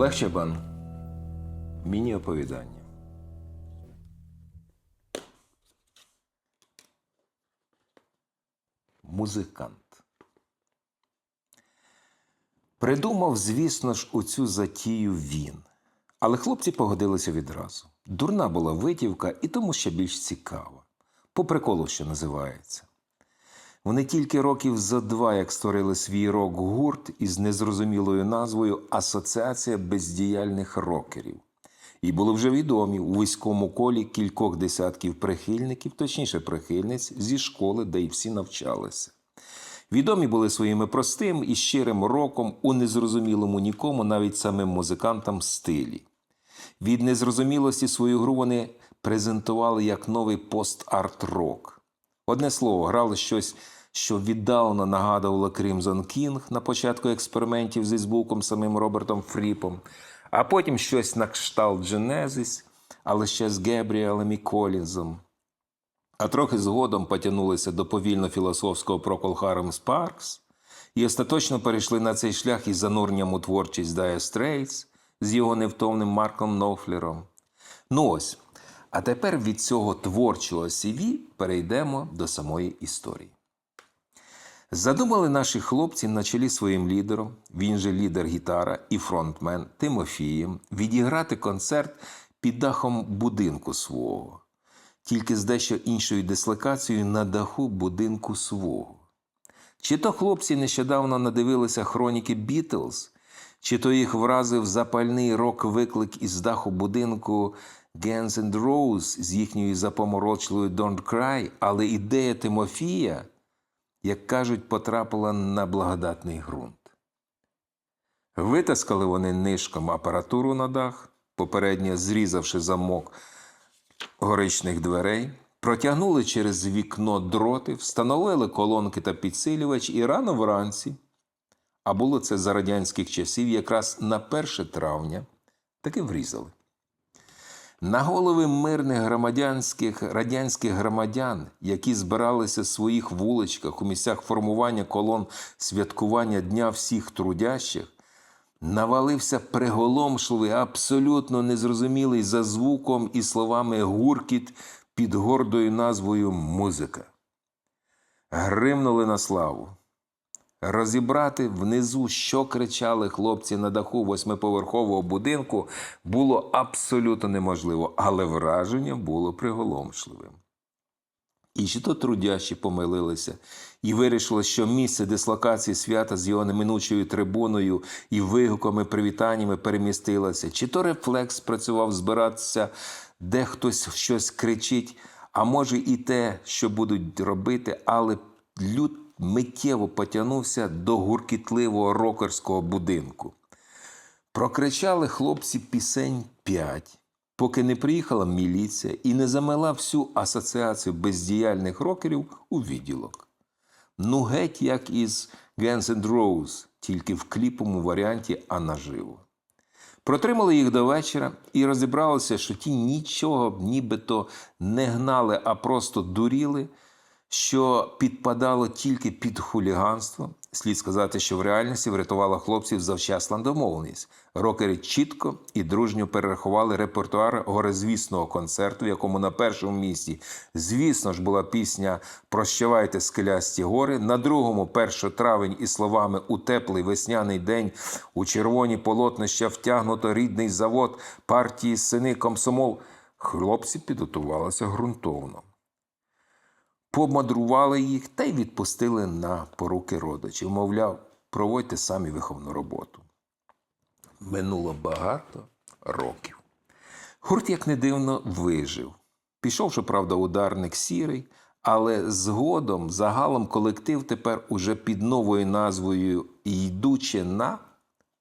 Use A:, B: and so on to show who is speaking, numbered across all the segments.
A: Олег Чабан. Міні-оповідання. Музикант. Придумав, звісно ж, у цю затію він. Але хлопці погодилися відразу. Дурна була витівка і тому ще більш цікава. По приколу, що називається. Вони тільки років за два, як створили свій рок-гурт із незрозумілою назвою Асоціація бездіяльних рокерів. І були вже відомі у військовому колі кількох десятків прихильників, точніше прихильниць, зі школи, де й всі навчалися. Відомі були своїми простим і щирим роком у незрозумілому нікому, навіть самим музикантам стилі. Від незрозумілості свою гру вони презентували як новий пост-арт-рок. Одне слово, грали щось, що віддалено нагадувало Crimson King на початку експериментів зі звуком самим Робертом Фріпом, а потім щось на кшталт Genesis, але ще з Гебріелем і Колінзом. А трохи згодом потягнулися до повільно-філософського Procol Harum Sparks і остаточно перейшли на цей шлях із зануренням у творчість Dire Straits з його невтомним Марком Нофлером. Ну ось. А тепер від цього творчого CV перейдемо до самої історії. Задумали наші хлопці на чолі своїм лідером, він же лідер гітара і фронтмен Тимофієм, відіграти концерт під дахом будинку свого, тільки з дещо іншою дислокацією на даху будинку свого. Чи то хлопці нещодавно надивилися хроніки Бітлз, чи то їх вразив запальний рок-виклик із даху будинку Guns N' Roses з їхньою запоморочливою Don't Cry, але ідея Тимофія, як кажуть, потрапила на благодатний ґрунт. Витаскали вони нишком апаратуру на дах, попередньо зрізавши замок горичних дверей, протягнули через вікно дроти, встановили колонки та підсилювач і рано вранці, а було це за радянських часів, якраз на 1 травня, таки врізали. На голови мирних громадянських радянських громадян, які збиралися в своїх вуличках у місцях формування колон святкування Дня всіх трудящих, навалився приголомшливий, абсолютно незрозумілий за звуком і словами гуркіт під гордою назвою музика. Гримнули на славу. Розібрати внизу, що кричали хлопці на даху восьмиповерхового будинку, було абсолютно неможливо, але враження було приголомшливим. І чи то трудящі помилилися і вирішили, що місце дислокації свята з його неминучою трибуною і вигуками, привітаннями перемістилося, чи то рефлекс спрацював збиратися, де хтось щось кричить, а може і те, що будуть робити, але люд миттєво потягнувся до гуркітливого рокерського будинку. Прокричали хлопці пісень п'ять, поки не приїхала міліція і не замела всю асоціацію бездіяльних рокерів у відділок. Ну, геть як із Guns N' Roses, тільки в кліповому варіанті, а наживо. Протримали їх до вечора і розібралося, що ті нічого нібито не гнали, а просто дуріли, що підпадало тільки під хуліганство. Слід сказати, що в реальності врятувала хлопців завчасна домовленість. Рокери чітко і дружньо перерахували репертуар горизвісного концерту, в якому на першому місці, звісно ж, була пісня Прощавайте скелясті гори. На другому 1 травень із словами У теплий весняний день у червоні полотнища втягнуто рідний завод партії сини комсомол. Хлопці підготувалися ґрунтовно помадрували їх та й відпустили на поруки родичів. Мовляв, проводьте самі виховну роботу. Минуло багато років. Гурт, як не дивно, вижив. Пішов, щоправда, ударник сірий, але згодом загалом колектив тепер уже під новою назвою Йдучи на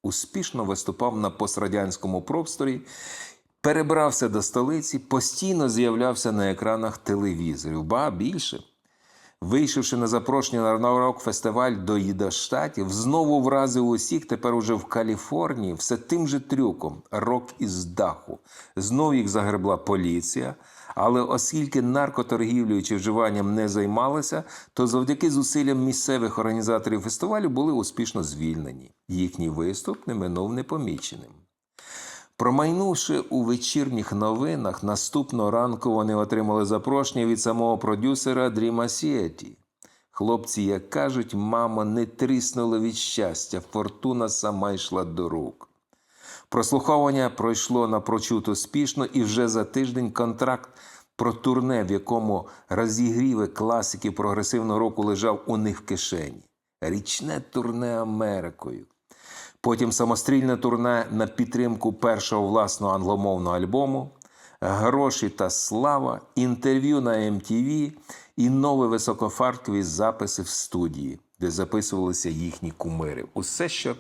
A: успішно виступав на пострадянському просторі перебрався до столиці, постійно з'являвся на екранах телевізорів, ба більше. Вийшовши на запрошення на рок-фестиваль до Їдаштатів, знову вразив усіх тепер уже в Каліфорнії все тим же трюком рок із даху. Знов їх загребла поліція. Але оскільки наркоторгівлею чи вживанням не займалися, то завдяки зусиллям місцевих організаторів фестивалю були успішно звільнені. Їхній виступ не минув непоміченим. Промайнувши у вечірніх новинах, наступного ранку вони отримали запрошення від самого продюсера Дріма Сіеті. Хлопці, як кажуть, мамо, не тріснули від щастя, фортуна сама йшла до рук. Прослуховування пройшло напрочуд успішно, і вже за тиждень контракт про турне, в якому розігріви класики прогресивного року лежав у них в кишені. Річне турне Америкою. Потім самострільне турне на підтримку першого власного англомовного альбому, гроші та слава, інтерв'ю на MTV і нові високофартові записи в студії, де записувалися їхні кумири. Усе, що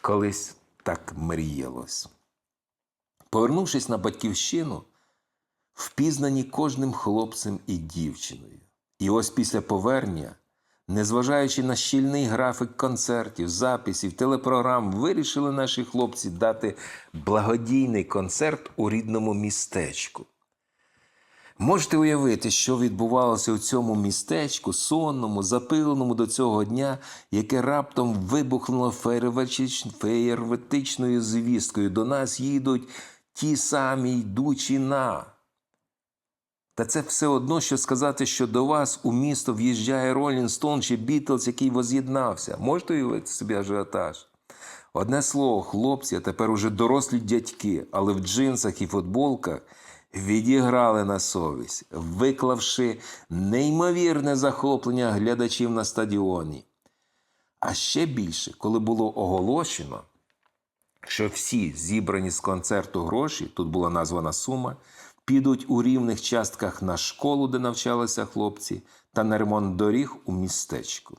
A: колись так мріялось. Повернувшись на батьківщину, впізнані кожним хлопцем і дівчиною. І ось після повернення, незважаючи на щільний графік концертів, записів, телепрограм, вирішили наші хлопці дати благодійний концерт у рідному містечку. Можете уявити, що відбувалося у цьому містечку, сонному, запиленому до цього дня, яке раптом вибухнуло феєрветичною звісткою. До нас їдуть ті самі йдучі на. Та це все одно, що сказати, що до вас у місто в'їжджає Ролін Стоун чи Бітлз, який воз'єднався. Можете уявити собі ажіотаж? Одне слово, хлопці, а тепер уже дорослі дядьки, але в джинсах і футболках відіграли на совість, виклавши неймовірне захоплення глядачів на стадіоні. А ще більше, коли було оголошено, що всі зібрані з концерту гроші, тут була названа сума, підуть у рівних частках на школу, де навчалися хлопці, та на ремонт доріг у містечку.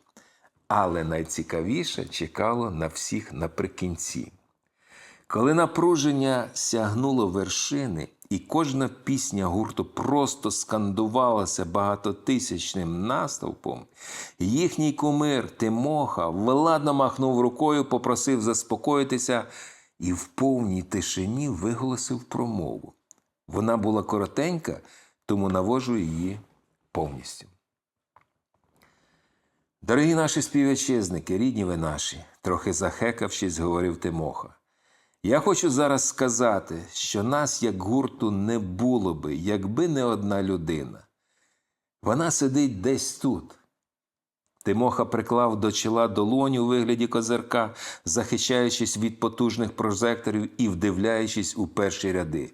A: Але найцікавіше чекало на всіх наприкінці. Коли напруження сягнуло вершини, і кожна пісня гурту просто скандувалася багатотисячним настовпом, їхній кумир Тимоха владно махнув рукою, попросив заспокоїтися і в повній тишині виголосив промову. Вона була коротенька, тому навожу її повністю. Дорогі наші співвітчизники, рідні ви наші, трохи захекавшись, говорив Тимоха. Я хочу зараз сказати, що нас як гурту не було би, якби не одна людина. Вона сидить десь тут. Тимоха приклав до чола долоню у вигляді козирка, захищаючись від потужних прожекторів і вдивляючись у перші ряди.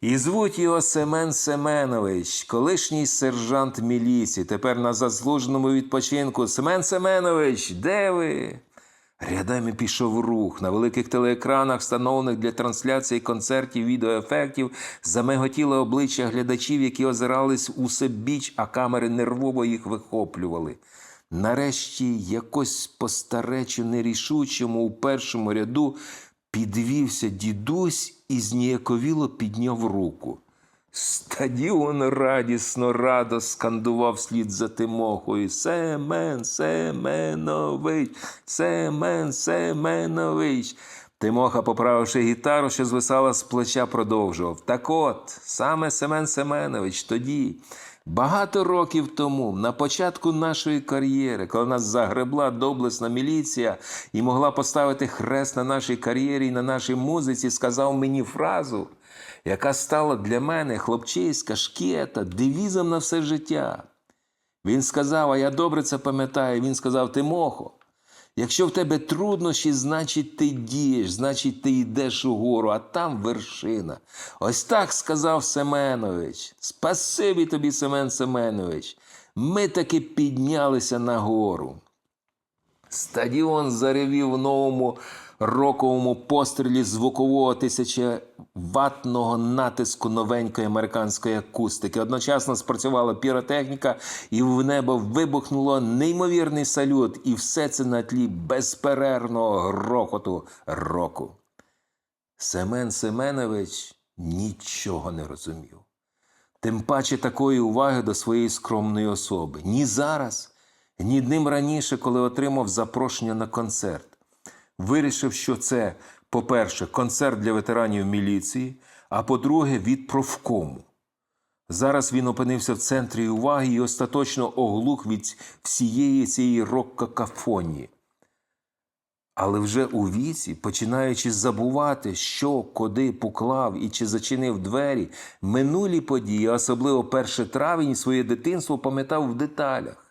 A: І звуть його Семен Семенович, колишній сержант міліції, тепер на заслуженому відпочинку. Семен Семенович, де ви? Рядами пішов рух. На великих телеекранах, встановлених для трансляції концертів, відеоефектів, замиготіло обличчя глядачів, які озирались усе біч, а камери нервово їх вихоплювали. Нарешті, якось постаречу нерішучому у першому ряду підвівся дідусь і зніяковіло підняв руку. Стадіон радісно радо скандував слід за Тимохою. Семен Семенович, Семен Семенович. Тимоха, поправивши гітару, що звисала з плеча, продовжував. Так от, саме Семен Семенович тоді, багато років тому, на початку нашої кар'єри, коли нас загребла доблесна міліція і могла поставити хрест на нашій кар'єрі і на нашій музиці, сказав мені фразу яка стала для мене хлопчиська шкета, девізом на все життя. Він сказав, а я добре це пам'ятаю, він сказав: Тимохо, якщо в тебе труднощі, значить ти дієш, значить ти йдеш угору, а там вершина. Ось так сказав Семенович. Спасибі тобі, Семен Семенович. Ми таки піднялися на гору. Стадіон заревів новому роковому пострілі звукового тисячеватного натиску новенької американської акустики. Одночасно спрацювала піротехніка, і в небо вибухнуло неймовірний салют, і все це на тлі безперервного грохоту року. Семен Семенович нічого не розумів. Тим паче такої уваги до своєї скромної особи. Ні зараз, ні днем раніше, коли отримав запрошення на концерт. Вирішив, що це, по-перше, концерт для ветеранів міліції, а по-друге, від профкому. Зараз він опинився в центрі уваги і остаточно оглух від всієї цієї рок-какафонії. Але вже у віці, починаючи забувати, що куди поклав і чи зачинив двері, минулі події, особливо 1 травень, своє дитинство пам'ятав в деталях.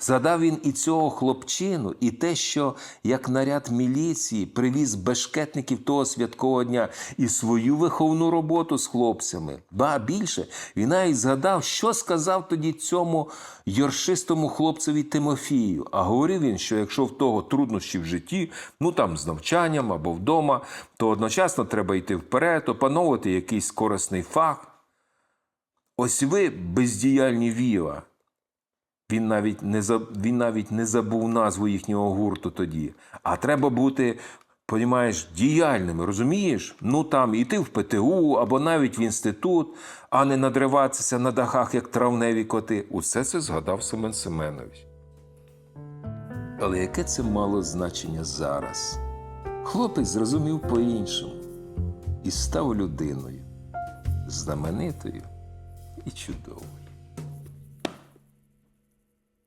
A: Згадав він і цього хлопчину, і те, що як наряд міліції привіз бешкетників того святкового дня і свою виховну роботу з хлопцями. Ба більше, він навіть згадав, що сказав тоді цьому йоршистому хлопцеві Тимофію. А говорив він, що якщо в того труднощі в житті, ну там з навчанням або вдома, то одночасно треба йти вперед, опановувати якийсь корисний факт. Ось ви, бездіяльні віла, він навіть не він навіть не забув назву їхнього гурту тоді. А треба бути, понімаєш, діяльними, розумієш? Ну там іти в ПТУ або навіть в інститут, а не надриватися на дахах, як травневі коти. Усе це згадав Семен Семенович. Але яке це мало значення зараз? Хлопець зрозумів по-іншому і став людиною, знаменитою і чудовою.